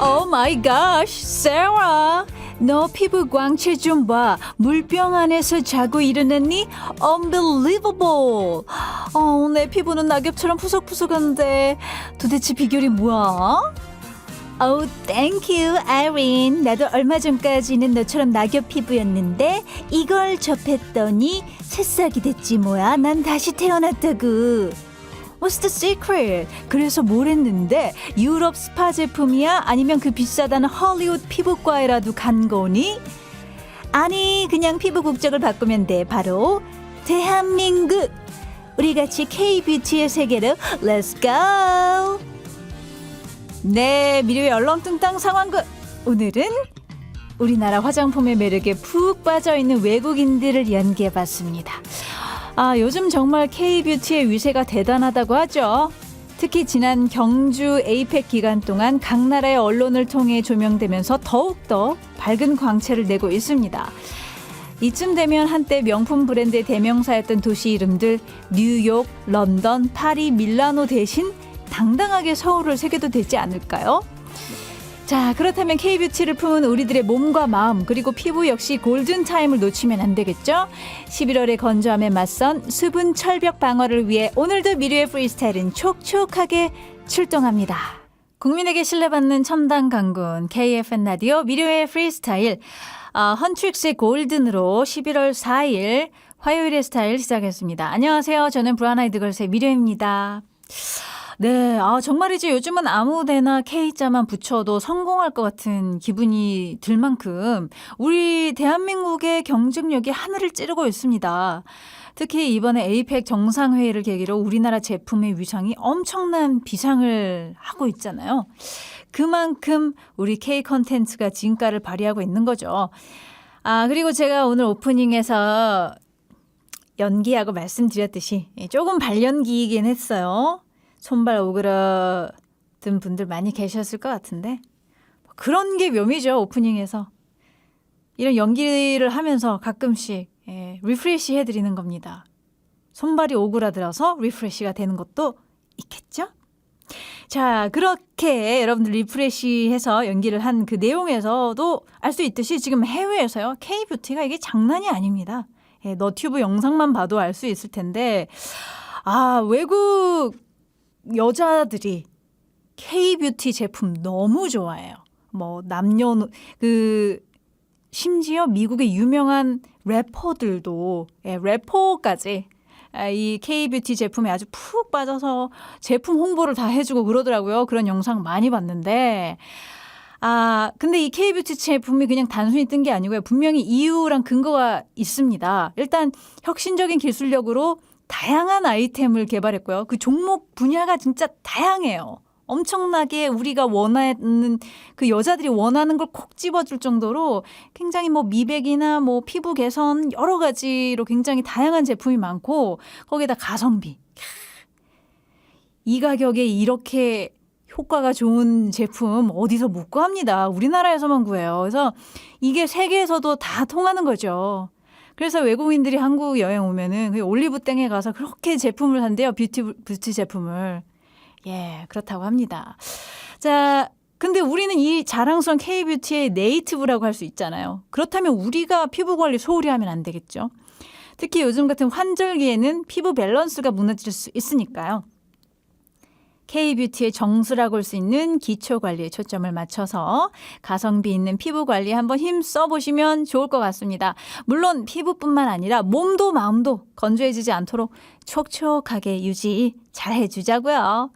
오 마이 갓, 세라. 너 피부 광채 좀 봐. 물병 안에서 자고 일어났니? Unbelievable. 어, 내 피부는 낙엽처럼 푸석푸석한데 도대체 비결이 뭐야? Thank you, Irene. 나도 얼마 전까지는 너처럼 낙엽 피부였는데 이걸 접했더니 새싹이 됐지 뭐야. 난 다시 태어났다고. What's the secret? 그래서 뭘 했는데 유럽 스파 제품이야? 아니면 그 비싸다는 헐리우드 피부과에라도 간 거니? 아니 그냥 피부 국적을 바꾸면 돼 바로 대한민국 우리 같이 K-뷰티의 세계로 Let's go 네 미료의 얼렁뚱땅 상황극 오늘은 우리나라 화장품의 매력에 푹 빠져 있는 외국인들을 연기해 봤습니다 아, 요즘 정말 K-뷰티의 위세가 대단하다고 하죠. 특히 지난 경주 에이펙 기간 동안 각 나라의 언론을 통해 조명되면서 더욱더 밝은 광채를 내고 있습니다. 이쯤 되면 한때 명품 브랜드의 대명사였던 도시 이름들 뉴욕, 런던, 파리, 밀라노 대신 당당하게 서울을 새겨도 되지 않을까요? 자, 그렇다면 K-뷰티를 품은 우리들의 몸과 마음 그리고 피부 역시 골든 타임을 놓치면 안 되겠죠? 11월의 건조함에 맞선 수분 철벽 방어를 위해 오늘도 미래의 프리스타일은 촉촉하게 출동합니다. 국민에게 신뢰받는 첨단 강군 KFN 라디오 미래의 프리스타일 어, 헌트릭스의 골든으로 11월 4일 화요일의 스타일 시작했습니다. 안녕하세요. 저는 브라나이드 걸스의 미래입니다. 네, 아, 정말이지 요즘은 아무 데나 K자만 붙여도 성공할 것 같은 기분이 들 만큼 우리 대한민국의 경쟁력이 하늘을 찌르고 있습니다. 특히 이번에 에이펙 정상회의를 계기로 우리나라 제품의 위상이 엄청난 비상을 하고 있잖아요. 그만큼 우리 K 컨텐츠가 진가를 발휘하고 있는 거죠. 아, 그리고 제가 오늘 오프닝에서 연기하고 말씀드렸듯이 조금 발연기이긴 했어요. 손발 오그라든 분들 많이 계셨을 것 같은데 그런 게 묘미죠 오프닝에서 이런 연기를 하면서 가끔씩 예, 리프레시 해드리는 겁니다. 손발이 오그라들어서 리프레시가 되는 것도 있겠죠? 자, 그렇게 여러분들 리프레시해서 연기를 한 그 내용에서도 알 수 있듯이 지금 해외에서요, K-뷰티가 이게 장난이 아닙니다. 예, 너튜브 영상만 봐도 알 수 있을 텐데, 아, 외국 여자들이 K-뷰티 제품 너무 좋아해요. 뭐 남녀 그 심지어 미국의 유명한 래퍼들도 예, 래퍼까지 아, 이 K-뷰티 제품에 아주 푹 빠져서 제품 홍보를 다 해주고 그러더라고요. 그런 영상 많이 봤는데 아 근데 이 K-뷰티 제품이 그냥 단순히 뜬 게 아니고요. 분명히 이유랑 근거가 있습니다. 일단 혁신적인 기술력으로 다양한 아이템을 개발했고요. 그 종목 분야가 진짜 다양해요. 엄청나게 우리가 원하는 그 여자들이 원하는 걸 콕 집어줄 정도로 굉장히 뭐 미백이나 뭐 피부 개선 여러 가지로 굉장히 다양한 제품이 많고 거기에다 가성비. 이 가격에 이렇게 효과가 좋은 제품 어디서 못 구합니다. 우리나라에서만 구해요. 그래서 이게 세계에서도 다 통하는 거죠. 그래서 외국인들이 한국 여행 오면은 그 올리브 땡에 가서 그렇게 제품을 산대요. 뷰티 뷰티 제품을. 예, 그렇다고 합니다. 자, 근데 우리는 이 자랑스러운 K-뷰티의 네이티브라고 할 수 있잖아요. 그렇다면 우리가 피부 관리 소홀히 하면 안 되겠죠. 특히 요즘 같은 환절기에는 피부 밸런스가 무너질 수 있으니까요. K-뷰티의 정수라고 할 수 있는 기초 관리에 초점을 맞춰서 가성비 있는 피부 관리 한번 힘 써 보시면 좋을 것 같습니다. 물론 피부뿐만 아니라 몸도 마음도 건조해지지 않도록 촉촉하게 유지 잘 해주자고요.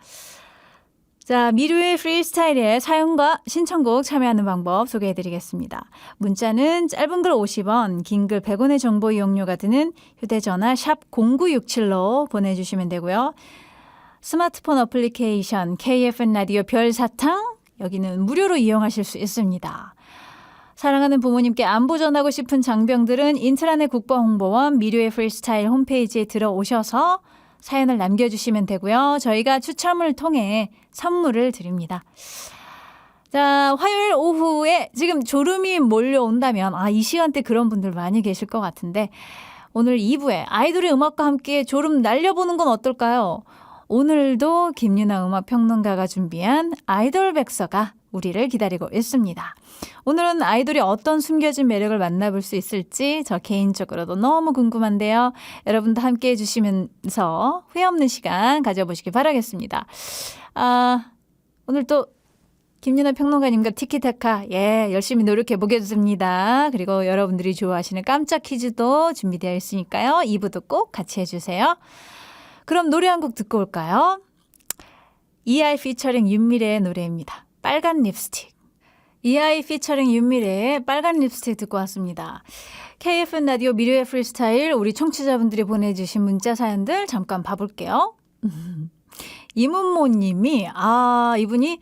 자, 미루의 프리스타일의 사연과 신청곡 참여하는 방법 소개해 드리겠습니다. 문자는 짧은 글 50원, 긴 글 100원의 정보 이용료가 드는 휴대전화 샵 0967로 보내주시면 되고요. 스마트폰 어플리케이션 KFN 라디오 별사탕 여기는 무료로 이용하실 수 있습니다. 사랑하는 부모님께 안부 전하고 싶은 장병들은 인트라넷 국가홍보원 미료의 프리스타일 홈페이지에 들어오셔서 사연을 남겨주시면 되고요. 저희가 추첨을 통해 선물을 드립니다. 자, 화요일 오후에 지금 졸음이 몰려온다면, 아, 이 시간대 그런 분들 많이 계실 것 같은데, 오늘 2부에 아이돌의 음악과 함께 졸음 날려보는 건 어떨까요? 오늘도 김유나 음악 평론가가 준비한 아이돌 백서가 우리를 기다리고 있습니다. 오늘은 아이돌이 어떤 숨겨진 매력을 만나볼 수 있을지 저 개인적으로도 너무 궁금한데요. 여러분도 함께 해주시면서 후회 없는 시간 가져보시기 바라겠습니다. 아, 오늘 또 김윤아 평론가님과 티키타카 예 열심히 노력해 보겠습니다. 그리고 여러분들이 좋아하시는 깜짝 퀴즈도 준비되어 있으니까요. 2부도 꼭 같이 해주세요. 그럼 노래 한 곡 듣고 올까요? 이아이 피처링 윤미래의 노래입니다. 빨간 립스틱. 이아이 피처링 윤미래의 빨간 립스틱 듣고 왔습니다. KFN 라디오 미래의 프리스타일 우리 청취자분들이 보내주신 문자 사연들 잠깐 봐볼게요. 이문모 님이 아 이분이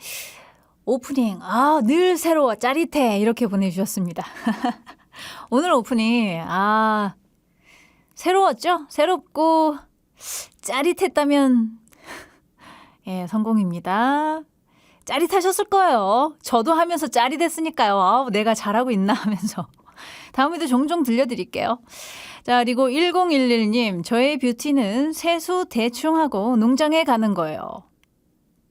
오프닝 아 늘 새로워 짜릿해 이렇게 보내주셨습니다. 오늘 오프닝 아 새로웠죠? 새롭고 짜릿했다면 예 성공입니다. 짜릿하셨을 거예요. 저도 하면서 짜릿했으니까요. 아, 내가 잘하고 있나 하면서. 다음에도 종종 들려드릴게요. 자, 그리고 1011님, 저의 뷰티는 세수 대충 하고 농장에 가는 거예요.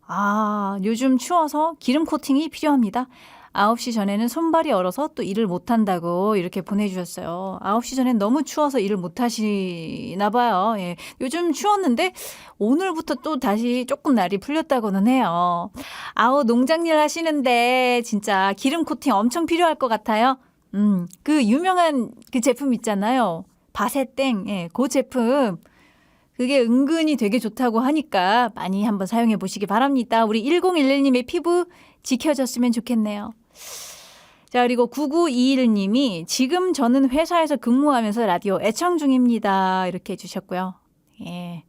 아, 요즘 추워서 기름 코팅이 필요합니다. 9시 전에는 손발이 얼어서 또 일을 못한다고 이렇게 보내주셨어요. 9시 전엔 너무 추워서 일을 못하시나 봐요. 예. 요즘 추웠는데 오늘부터 또 다시 조금 날이 풀렸다고는 해요. 아우, 농장일 하시는데 진짜 기름 코팅 엄청 필요할 것 같아요. 음, 그 유명한 그 제품 있잖아요. 바세땡. 예, 그 제품. 그게 은근히 되게 좋다고 하니까 많이 한번 사용해 보시기 바랍니다. 우리 1011님의 피부 지켜졌으면 좋겠네요. 자, 그리고 9921님이 지금 저는 회사에서 근무하면서 라디오 애청 중입니다. 이렇게 해주셨고요. 예.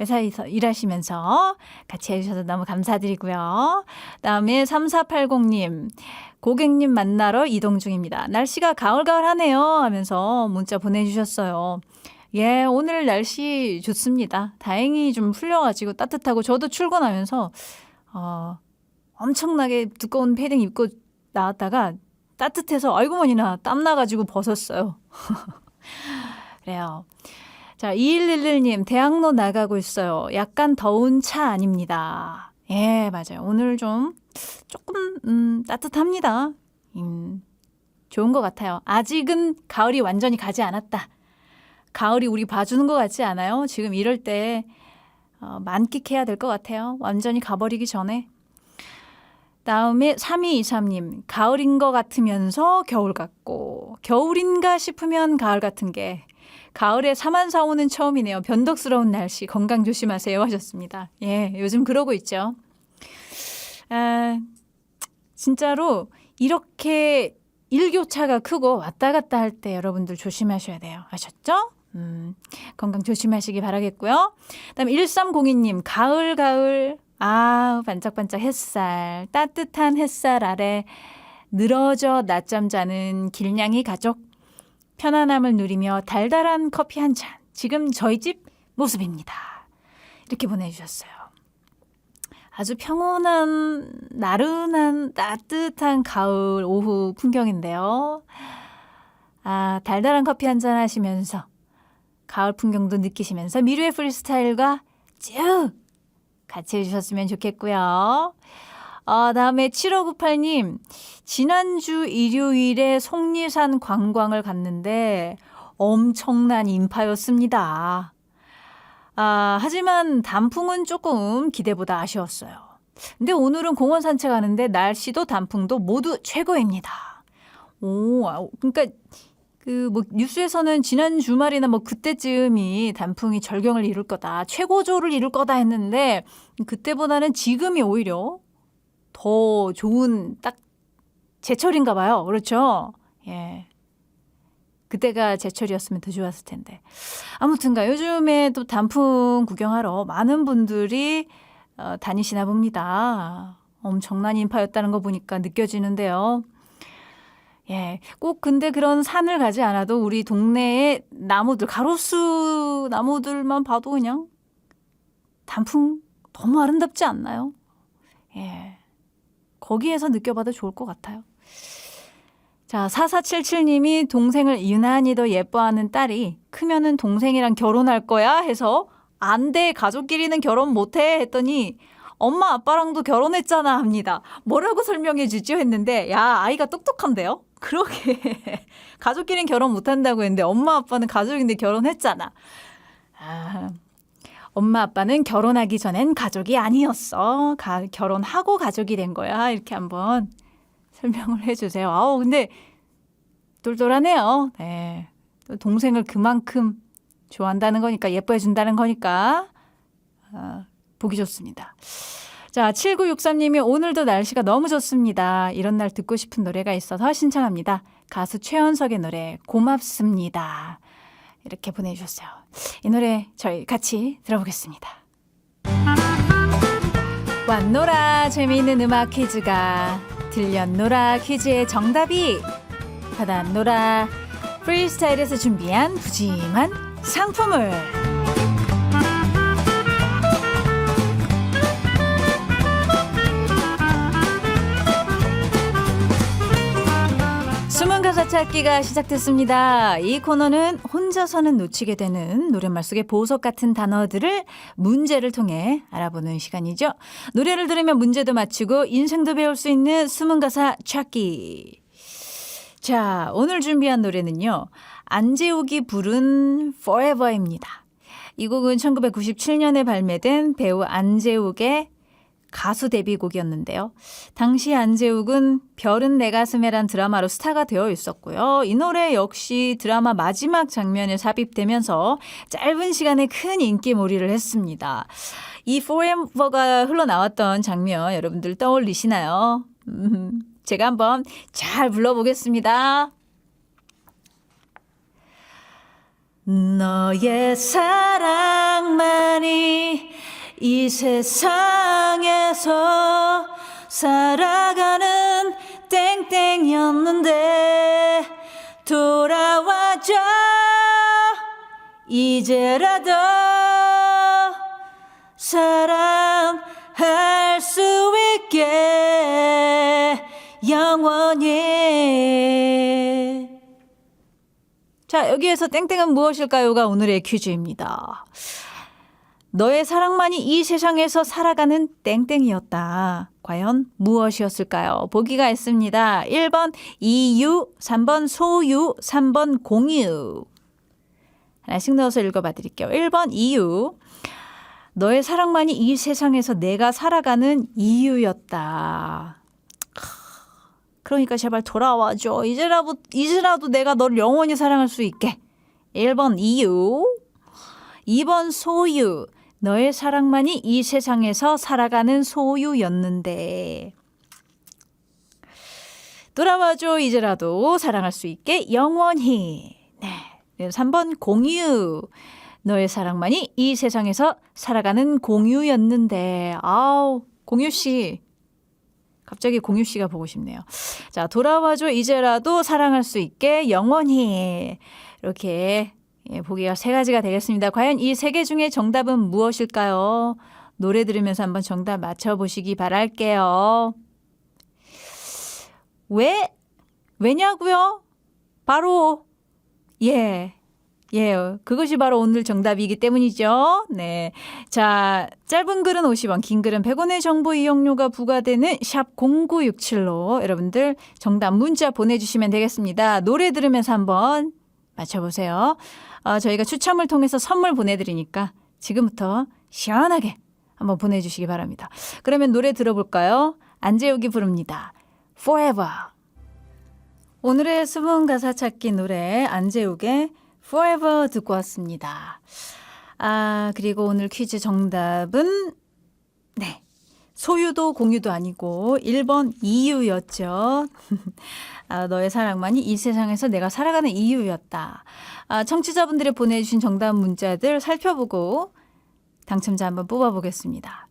회사에서 일하시면서 같이 해주셔서 너무 감사드리고요. 다음에 3480님, 고객님 만나러 이동 중입니다. 날씨가 가을가을하네요 하면서 문자 보내주셨어요. 예, 오늘 날씨 좋습니다. 다행히 좀 풀려가지고 따뜻하고 저도 출근하면서 어, 엄청나게 두꺼운 패딩 입고 나왔다가 따뜻해서 아이고 머니나 땀 나가지고 벗었어요. 그래요. 자, 2111님, 대학로 나가고 있어요. 약간 더운 차 아닙니다. 예, 맞아요. 오늘 좀 조금, 음, 따뜻합니다. 음, 좋은 것 같아요. 아직은 가을이 완전히 가지 않았다. 가을이 우리 봐주는 것 같지 않아요? 지금 이럴 때 어, 만끽해야 될 것 같아요. 완전히 가버리기 전에. 다음에 3223님, 가을인 것 같으면서 겨울 같고, 겨울인가 싶으면 가을 같은 게, 가을에 사만사오는 처음이네요. 변덕스러운 날씨, 건강 조심하세요 하셨습니다. 예, 요즘 그러고 있죠. 아, 진짜로 이렇게 일교차가 크고 왔다 갔다 할 때 여러분들 조심하셔야 돼요. 아셨죠? 음, 건강 조심하시기 바라겠고요. 그 다음에 1302님, 가을, 가을. 아, 반짝반짝 햇살, 따뜻한 햇살 아래 늘어져 낮잠 자는 길냥이 가족. 편안함을 누리며 달달한 커피 한 잔. 지금 저희 집 모습입니다. 이렇게 보내주셨어요. 아주 평온한, 나른한, 따뜻한 가을 오후 풍경인데요. 아, 달달한 커피 한 잔 하시면서 가을 풍경도 느끼시면서 미르의 프리스타일과 쭉 같이 해주셨으면 좋겠고요. 어, 다음에 7598님, 지난주 일요일에 속리산 관광을 갔는데 엄청난 인파였습니다. 아, 하지만 단풍은 조금 기대보다 아쉬웠어요. 근데 오늘은 공원 산책하는데 날씨도 단풍도 모두 최고입니다. 오, 아, 그러니까 그 뭐 뉴스에서는 지난 주말이나 뭐 그때쯤이 단풍이 절경을 이룰 거다, 최고조를 이룰 거다 했는데 그때보다는 지금이 오히려 더 좋은 딱 제철인가 봐요. 그렇죠? 예. 그때가 제철이었으면 더 좋았을 텐데. 아무튼가 요즘에 또 단풍 구경하러 많은 분들이 어, 다니시나 봅니다. 엄청난 인파였다는 거 보니까 느껴지는데요. 예, 꼭 근데 그런 산을 가지 않아도 우리 동네의 나무들, 가로수 나무들만 봐도 그냥 단풍 너무 아름답지 않나요? 예. 거기에서 느껴봐도 좋을 것 같아요. 자, 4477님이 동생을 유난히도 예뻐하는 딸이 크면은 동생이랑 결혼할 거야 해서 안 돼, 가족끼리는 결혼 못 해 했더니 엄마 아빠랑도 결혼했잖아 합니다. 뭐라고 설명해 주죠 했는데 야 아이가 똑똑한데요? 그러게 가족끼리는 결혼 못한다고 했는데 엄마 아빠는 가족인데 결혼했잖아. 아, 엄마 아빠는 결혼하기 전엔 가족이 아니었어. 가, 결혼하고 가족이 된 거야. 이렇게 한번 설명을 해주세요. 아우 근데 똘똘하네요. 네. 또 동생을 그만큼 좋아한다는 거니까 예뻐해 준다는 거니까 아, 보기 좋습니다. 자, 7963님이 오늘도 날씨가 너무 좋습니다. 이런 날 듣고 싶은 노래가 있어서 신청합니다. 가수 최연석의 노래 고맙습니다. 이렇게 보내주셨어요. 이 노래 저희 같이 들어보겠습니다. 왔노라 재미있는 음악 퀴즈가 들렸노라 퀴즈의 정답이 받았노라 프리스타일에서 준비한 푸짐한 상품을 가사 찾기가 시작됐습니다. 이 코너는 혼자서는 놓치게 되는 노랫말 속의 보석 같은 단어들을 문제를 통해 알아보는 시간이죠. 노래를 들으면 문제도 맞추고 인생도 배울 수 있는 숨은 가사 찾기. 자, 오늘 준비한 노래는요. 안재욱이 부른 Forever입니다. 이 곡은 1997년에 발매된 배우 안재욱의 가수 데뷔곡이었는데요. 당시 안재욱은 별은 내 가슴에란 드라마로 스타가 되어 있었고요. 이 노래 역시 드라마 마지막 장면에 삽입되면서 짧은 시간에 큰 인기몰이를 했습니다. 이 Forever가 흘러나왔던 장면 여러분들 떠올리시나요? 음, 제가 한번 잘 불러보겠습니다. 너의 사랑만이 이 세상에서 살아가는 땡땡이었는데 돌아와줘 이제라도 사랑할 수 있게 영원히 자, 여기에서 땡땡은 무엇일까요가 오늘의 퀴즈입니다. 너의 사랑만이 이 세상에서 살아가는 땡땡이었다. 과연 무엇이었을까요? 보기가 있습니다. 1번 이유, 3번 소유, 3번 공유. 하나씩 넣어서 읽어봐 드릴게요. 1번 이유. 너의 사랑만이 이 세상에서 내가 살아가는 이유였다. 그러니까 제발 돌아와줘. 이제라도, 이제라도 내가 너를 영원히 사랑할 수 있게. 1번 이유. 2번 소유. 너의 사랑만이 이 세상에서 살아가는 소유였는데. 돌아와줘. 이제라도 사랑할 수 있게 영원히. 네. 3번 공유. 너의 사랑만이 이 세상에서 살아가는 공유였는데. 아우, 공유 씨. 갑자기 공유 씨가 보고 싶네요. 자, 돌아와줘 이제라도 사랑할 수 있게 영원히 이렇게 예, 보기가 세 가지가 되겠습니다. 과연 이 세 개 중에 정답은 무엇일까요? 노래 들으면서 한번 정답 맞춰보시기 바랄게요. 왜? 왜냐고요? 바로 예. 예, 그것이 바로 오늘 정답이기 때문이죠. 네. 자, 짧은 글은 50원, 긴 글은 100원의 정보 이용료가 부과되는 샵 0967로 여러분들 정답 문자 보내주시면 되겠습니다. 노래 들으면서 한번 맞춰보세요. 어, 저희가 추첨을 통해서 선물 보내드리니까 지금부터 시원하게 한번 보내주시기 바랍니다. 그러면 노래 들어볼까요? 안재욱이 부릅니다. Forever. 오늘의 수분 가사 찾기 노래 안재욱의 Forever 듣고 왔습니다. 아, 그리고 오늘 퀴즈 정답은 네. 소유도 공유도 아니고 1번 이유였죠. 아, 너의 사랑만이 이 세상에서 내가 살아가는 이유였다. 아, 청취자분들이 보내주신 정답 문자들 살펴보고 당첨자 한번 뽑아보겠습니다.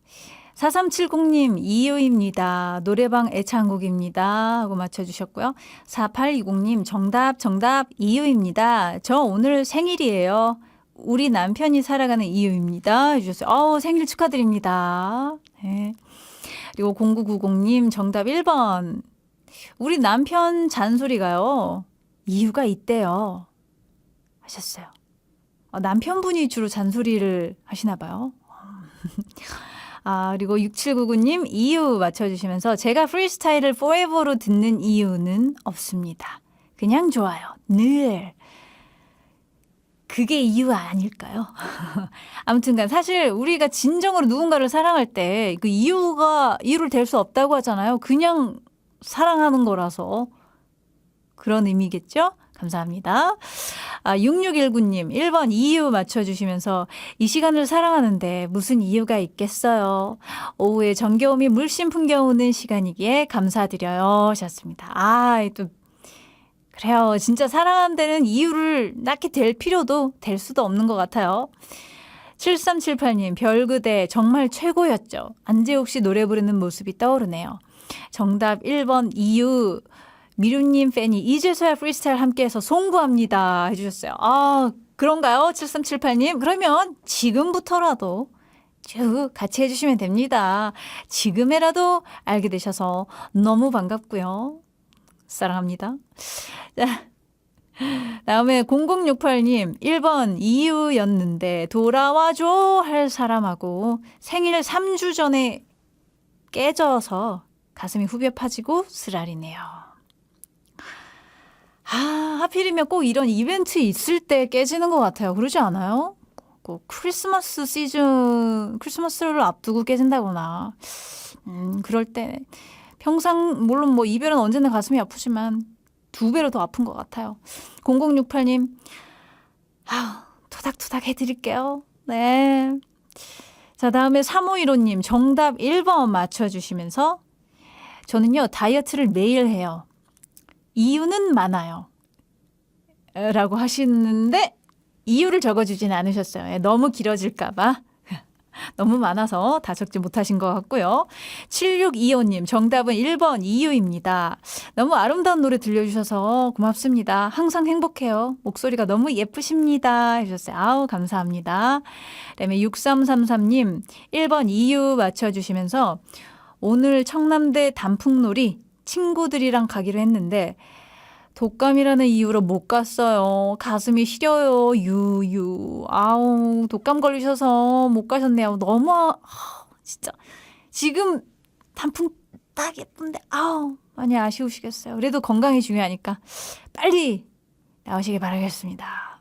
4370님, 이유입니다. 노래방 애창곡입니다. 하고 맞춰주셨고요. 4820님, 정답, 정답, 이유입니다. 저 오늘 생일이에요. 우리 남편이 살아가는 이유입니다. 해주셨어요. 어우, 생일 축하드립니다. 네. 그리고 0990님, 정답 1번. 우리 남편 잔소리가요. 이유가 있대요. 하셨어요. 어, 남편분이 주로 잔소리를 하시나 봐요. 아, 그리고 6799님 이유 맞춰주시면서 제가 프리스타일을 forever로 듣는 이유는 없습니다. 그냥 좋아요. 늘. 그게 이유 아닐까요? 아무튼간 사실 우리가 진정으로 누군가를 사랑할 때 그 이유가 이유를 댈 수 없다고 하잖아요. 그냥 사랑하는 거라서 그런 의미겠죠? 감사합니다. 아, 6619님, 1번 이유 맞춰주시면서 이 시간을 사랑하는데 무슨 이유가 있겠어요. 오후에 정겨움이 물씬 풍겨오는 시간이기에 감사드려요. 하셨습니다. 아, 또, 그래요. 진짜 사랑하는 데는 이유를 낳게 될 필요도 될 수도 없는 것 같아요. 7378님, 별그대 정말 최고였죠. 안재욱 씨 노래 부르는 모습이 떠오르네요. 정답 1번 이유. 미루님 팬이 이제서야 프리스타일 함께해서 송구합니다 해주셨어요. 아 그런가요? 7378님 그러면 지금부터라도 쭉 같이 해주시면 됩니다. 지금에라도 알게 되셔서 너무 반갑고요. 사랑합니다. 자, 다음에 0068님 1번 이유였는데 돌아와줘 할 사람하고 생일 3주 전에 깨져서 가슴이 후벼 파지고 쓰라리네요. 아, 하필이면 꼭 이런 이벤트 있을 때 깨지는 것 같아요. 그러지 않아요? 꼭 크리스마스 시즌, 크리스마스를 앞두고 깨진다거나, 음, 그럴 때 평상, 물론 뭐 이별은 언제나 가슴이 아프지만 두 배로 더 아픈 것 같아요. 0068님, 아, 토닥토닥 해드릴게요. 네. 자, 다음에 3515님, 정답 1번 맞춰주시면서, 저는요, 다이어트를 매일 해요. 이유는 많아요. 라고 하시는데 이유를 적어주진 않으셨어요. 예, 너무 길어질까봐. 너무 많아서 다 적지 못하신 것 같고요. 7625님, 정답은 1번 이유입니다. 너무 아름다운 노래 들려주셔서 고맙습니다. 항상 행복해요. 목소리가 너무 예쁘십니다. 해주셨어요. 아우, 감사합니다. 그 다음에 6333님, 1번 이유 맞춰주시면서 오늘 청남대 단풍놀이 친구들이랑 가기로 했는데 독감이라는 이유로 못 갔어요. 가슴이 시려요. 유유. 아우, 독감 걸리셔서 못 가셨네요. 너무 아, 진짜 지금 단풍 딱 예쁜데 아우, 많이 아쉬우시겠어요. 그래도 건강이 중요하니까 빨리 나오시길 바라겠습니다.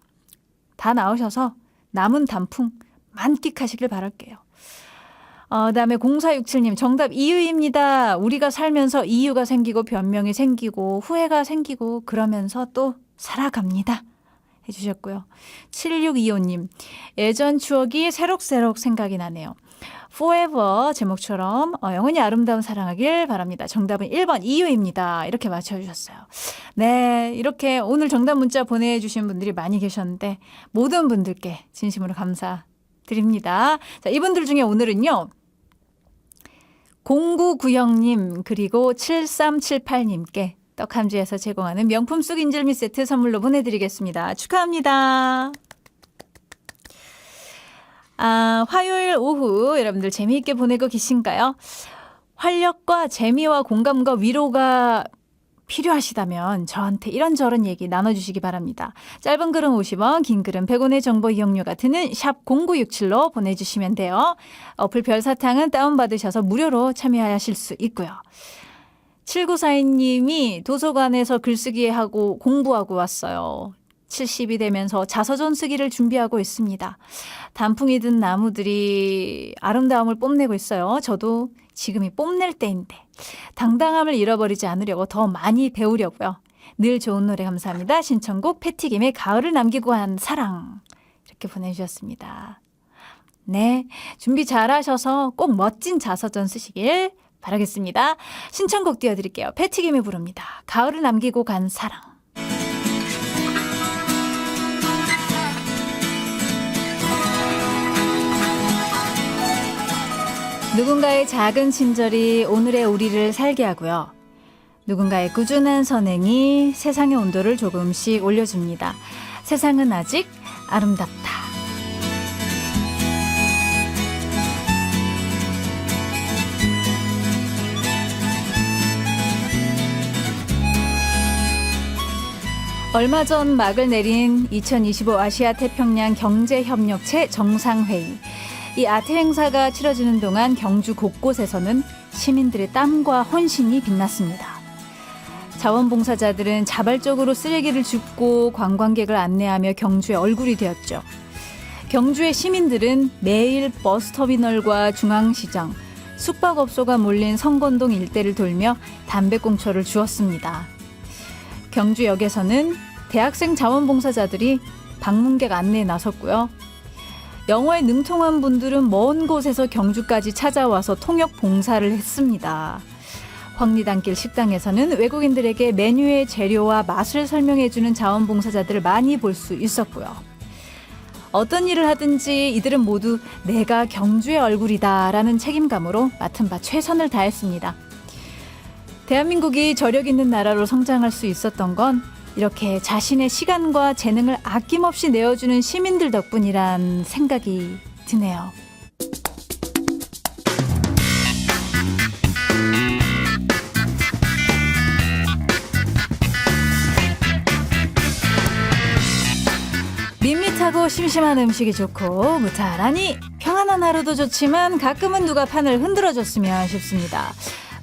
다 나오셔서 남은 단풍 만끽하시길 바랄게요. 어, 다음에 0467님, 정답 이유입니다. 우리가 살면서 이유가 생기고 변명이 생기고 후회가 생기고 그러면서 또 살아갑니다. 해주셨고요. 7625님, 예전 추억이 새록새록 생각이 나네요. Forever 제목처럼 어, 영원히 아름다운 사랑하길 바랍니다. 정답은 1번 이유입니다. 이렇게 맞춰주셨어요. 네, 이렇게 오늘 정답 문자 보내주신 분들이 많이 계셨는데 모든 분들께 진심으로 감사드립니다. 자, 이분들 중에 오늘은요. 0990님 그리고 7378님께 떡함지에서 제공하는 명품 쑥 인절미 세트 선물로 보내드리겠습니다. 축하합니다. 아, 화요일 오후 여러분들 재미있게 보내고 계신가요? 활력과 재미와 공감과 위로가 필요하시다면 저한테 이런저런 얘기 나눠주시기 바랍니다. 짧은 글은 50원, 긴 글은 100원의 정보 이용료가 드는 샵 0967로 보내주시면 돼요. 어플 별사탕은 다운받으셔서 무료로 참여하실 수 있고요. 7942님이 도서관에서 글쓰기 하고 공부하고 왔어요. 70이 되면서 자서전 쓰기를 준비하고 있습니다. 단풍이 든 나무들이 아름다움을 뽐내고 있어요. 저도 지금이 뽐낼 때인데 당당함을 잃어버리지 않으려고 더 많이 배우려고요. 늘 좋은 노래 감사합니다. 신청곡 패티김의 가을을 남기고 한 사랑 이렇게 보내주셨습니다. 네, 준비 잘하셔서 꼭 멋진 자서전 쓰시길 바라겠습니다. 신청곡 띄워드릴게요. 패티김이 부릅니다. 가을을 남기고 간 사랑. 누군가의 작은 친절이 오늘의 우리를 살게 하고요. 누군가의 꾸준한 선행이 세상의 온도를 조금씩 올려줍니다. 세상은 아직 아름답다. 얼마 전 막을 내린 2025 아시아 태평양 경제협력체 정상회의. 이 아트 행사가 치러지는 동안 경주 곳곳에서는 시민들의 땀과 헌신이 빛났습니다. 자원봉사자들은 자발적으로 쓰레기를 줍고 관광객을 안내하며 경주의 얼굴이 되었죠. 경주의 시민들은 매일 버스터미널과 중앙시장, 숙박업소가 몰린 성건동 일대를 돌며 담배꽁초를 주었습니다. 경주역에서는 대학생 자원봉사자들이 방문객 안내에 나섰고요. 영어에 능통한 분들은 먼 곳에서 경주까지 찾아와서 통역 봉사를 했습니다. 황리단길 식당에서는 외국인들에게 메뉴의 재료와 맛을 설명해주는 자원봉사자들을 많이 볼 수 있었고요. 어떤 일을 하든지 이들은 모두 내가 경주의 얼굴이다라는 책임감으로 맡은 바 최선을 다했습니다. 대한민국이 저력 있는 나라로 성장할 수 있었던 건 이렇게 자신의 시간과 재능을 아낌없이 내어주는 시민들 덕분이란 생각이 드네요. 밋밋하고 심심한 음식이 좋고 무탈하니 평안한 하루도 좋지만 가끔은 누가 판을 흔들어줬으면 싶습니다.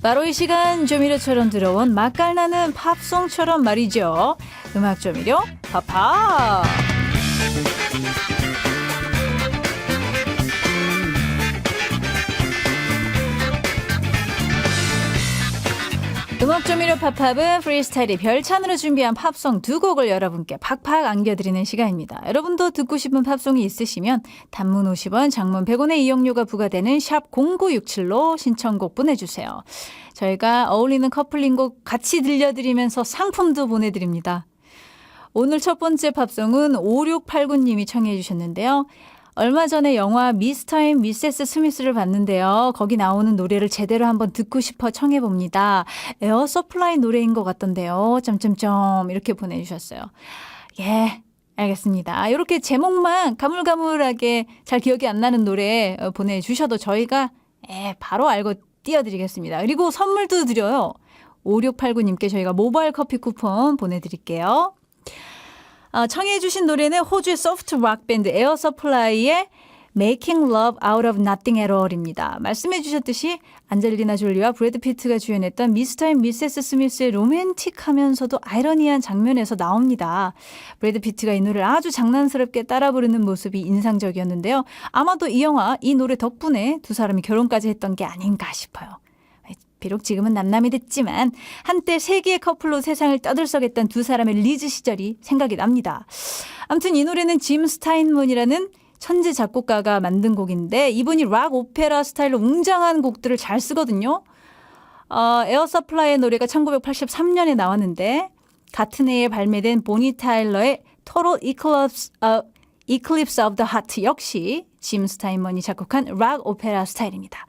바로 이 시간 조미료처럼 들어온 맛깔나는 팝송처럼 말이죠. 음악 조미료 팝팝. 음악 조미료 팝팝은 프리스타일이 별찬으로 준비한 팝송 두 곡을 여러분께 팍팍 안겨드리는 시간입니다. 여러분도 듣고 싶은 팝송이 있으시면 단문 50원, 장문 100원의 이용료가 부과되는 샵 0967로 신청곡 보내주세요. 저희가 어울리는 커플링곡 같이 들려드리면서 상품도 보내드립니다. 오늘 첫 번째 팝송은 5689님이 청해 주셨는데요. 얼마 전에 영화 미스터 앤 미세스 스미스를 봤는데요. 거기 나오는 노래를 제대로 한번 듣고 싶어 청해 봅니다. 에어 서플라이 노래인 것 같던데요. 점점점 이렇게 보내주셨어요. 예. 알겠습니다. 이렇게 제목만 가물가물하게 잘 기억이 안 나는 노래 어, 보내주셔도 저희가 예, 바로 알고 띄워드리겠습니다. 그리고 선물도 드려요. 5689님께 저희가 모바일 커피 쿠폰 보내드릴게요. 어, 청해 주신 노래는 호주의 소프트 락 밴드 에어 서플라이의 Making Love Out of Nothing at All입니다. 말씀해 주셨듯이 안젤리나 졸리와 브래드 피트가 주연했던 미스터 앤 미세스 스미스의 로맨틱하면서도 아이러니한 장면에서 나옵니다. 브래드 피트가 이 노래를 아주 장난스럽게 따라 부르는 모습이 인상적이었는데요. 아마도 이 영화, 이 노래 덕분에 두 사람이 결혼까지 했던 게 아닌가 싶어요. 비록 지금은 남남이 됐지만 한때 세계의 커플로 세상을 떠들썩했던 두 사람의 리즈 시절이 생각이 납니다. 아무튼 이 노래는 짐 스타인문이라는 천재 작곡가가 만든 곡인데 이분이 락 오페라 스타일로 웅장한 곡들을 잘 쓰거든요. 어, 에어 서플라이의 노래가 1983년에 나왔는데 같은 해에 발매된 보니 타일러의 Total Eclipse, 어, Eclipse of the Heart 역시 짐 스타인먼이 작곡한 락 오페라 스타일입니다.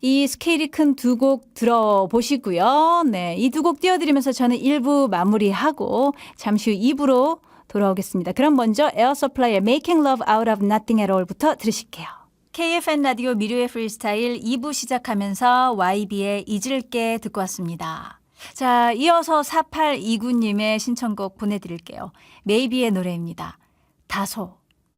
이 스케일이 큰 두 곡 들어보시고요. 네, 이 두 곡 띄워드리면서 저는 1부 마무리하고 잠시 후 2부로 돌아오겠습니다. 그럼 먼저 에어 서플라이의 Making Love Out of Nothing at All부터 들으실게요. KFN 라디오 미료의 프리스타일 2부 시작하면서 YB의 잊을게 듣고 왔습니다. 자, 이어서 4829님의 신청곡 보내드릴게요. 메이비의 노래입니다. 다소.